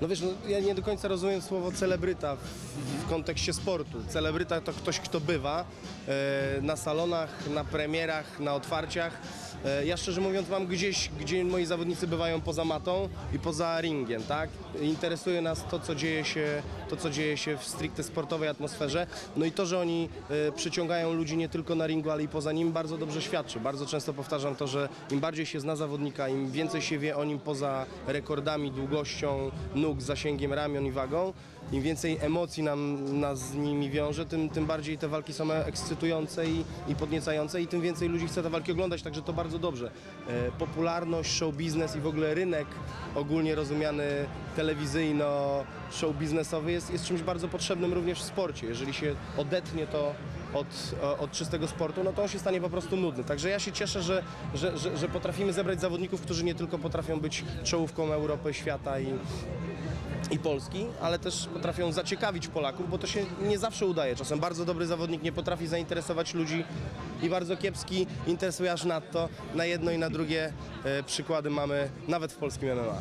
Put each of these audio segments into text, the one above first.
No wiesz, no, ja nie do końca rozumiem słowo celebryta w, w kontekście sportu. Celebryta to ktoś, kto bywa na salonach, na premierach, na otwarciach. E, ja szczerze mówiąc mam gdzieś, gdzie moi zawodnicy bywają poza matą i poza ringiem, tak? Interesuje nas to, co dzieje się, to, co dzieje się w stricte sportowej atmosferze. No i to, że oni e, przyciągają ludzi nie tylko na ringu, ale i poza nim, bardzo dobrze świadczy. Bardzo często powtarzam to, że im bardziej się zna zawodnika, im więcej się wie o nim poza rekordami, długością nóg, zasięgiem ramion i wagą, im więcej emocji nam, nas z nimi wiąże, tym, tym bardziej te walki są ekscytujące i, i podniecające i tym więcej ludzi chce te walki oglądać, także to bardzo dobrze. E, popularność, show biznes i w ogóle rynek ogólnie rozumiany telewizyjno, show biznesowy jest, jest czymś bardzo potrzebnym również w sporcie. Jeżeli się odetnie to od, od czystego sportu, no to on się stanie po prostu nudny. Także ja się cieszę, że, że, że, że potrafimy zebrać zawodników, którzy nie tylko potrafią być czołówką Europy, świata i, i Polski, ale też potrafią zaciekawić Polaków, bo to się nie zawsze udaje. Czasem bardzo dobry zawodnik nie potrafi zainteresować ludzi i bardzo kiepski interesuje aż nadto. Na jedno i na drugie e, przykłady mamy nawet w polskim MMA.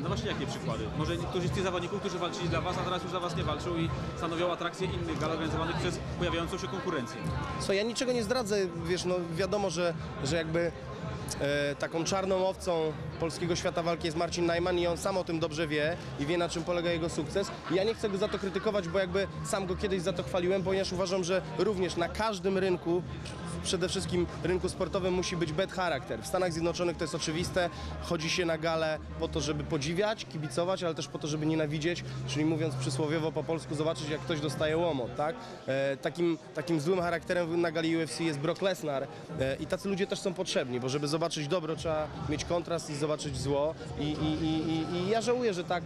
No właśnie jakie przykłady? Może niektórzy z tych zawodników, którzy walczyli dla Was, a teraz już dla Was nie walczą i stanowią atrakcję innych gal organizowanych przez pojawiającą się konkurencję. Co, ja niczego nie zdradzę, wiesz, no wiadomo, że, że jakby e, taką czarną owcą polskiego świata walki jest Marcin Najman i on sam o tym dobrze wie i wie na czym polega jego sukces. I ja nie chcę go za to krytykować, bo jakby sam go kiedyś za to chwaliłem, ponieważ uważam, że również na każdym rynku przede wszystkim rynku sportowym musi być bad charakter. W Stanach Zjednoczonych to jest oczywiste, chodzi się na galę po to, żeby podziwiać, kibicować, ale też po to, żeby nienawidzieć, czyli mówiąc przysłowiowo po polsku, zobaczyć jak ktoś dostaje łomot, tak? E, takim, takim złym charakterem na gali UFC jest Brock Lesnar e, i tacy ludzie też są potrzebni, bo żeby zobaczyć dobro trzeba mieć kontrast i zobaczyć zło i, i, i, i, ja żałuję, że tak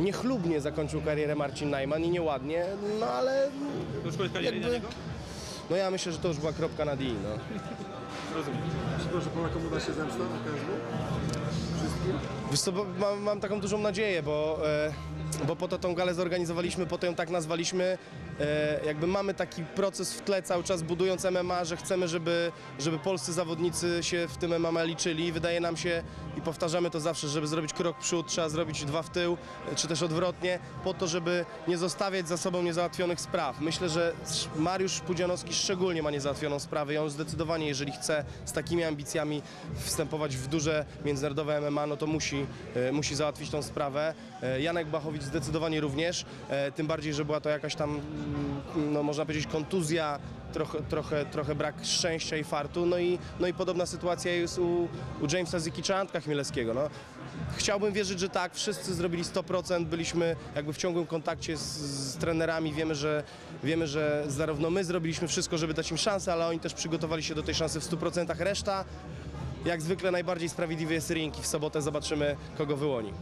niechlubnie zakończył karierę Marcin Najman i nieładnie, no ale To już koniec kariery Jakby- dla niego? No ja myślę, że to już była kropka nad i, no. Rozumiem. Myślisz, że Polakom uda się zemsta na KSW? Wszystkim? Co, mam, mam taką dużą nadzieję, bo, e, bo po to tą galę zorganizowaliśmy, po to ją tak nazwaliśmy. E, jakby mamy taki proces w tle cały czas budując MMA, że chcemy, żeby, żeby polscy zawodnicy się w tym MMA liczyli. Wydaje nam się i powtarzamy to zawsze, żeby zrobić krok przód, trzeba zrobić dwa w tył, e, czy też odwrotnie, po to, żeby nie zostawiać za sobą niezałatwionych spraw. Myślę, że sz- Mariusz Pudzianowski szczególnie ma niezałatwioną sprawę i on zdecydowanie, jeżeli chce z takimi ambicjami wstępować w duże międzynarodowe MMA, no to musi, e, musi załatwić tą sprawę. E, Janek Bachowicz zdecydowanie również, e, tym bardziej, że była to jakaś tam, mm, no można powiedzieć, kontuzja, trochę, trochę, trochę brak szczęścia i fartu, no i, no i podobna sytuacja jest u, u Jamesa Ziki czy Antka Chmielewskiego. No. Chciałbym wierzyć, że tak, wszyscy zrobili 100%, byliśmy jakby w ciągłym kontakcie z, z trenerami, wiemy że, wiemy, że zarówno my zrobiliśmy wszystko, żeby dać im szansę, ale oni też przygotowali się do tej szansy w 100%. Reszta, jak zwykle, najbardziej sprawiedliwy jest ring i w sobotę zobaczymy, kogo wyłoni.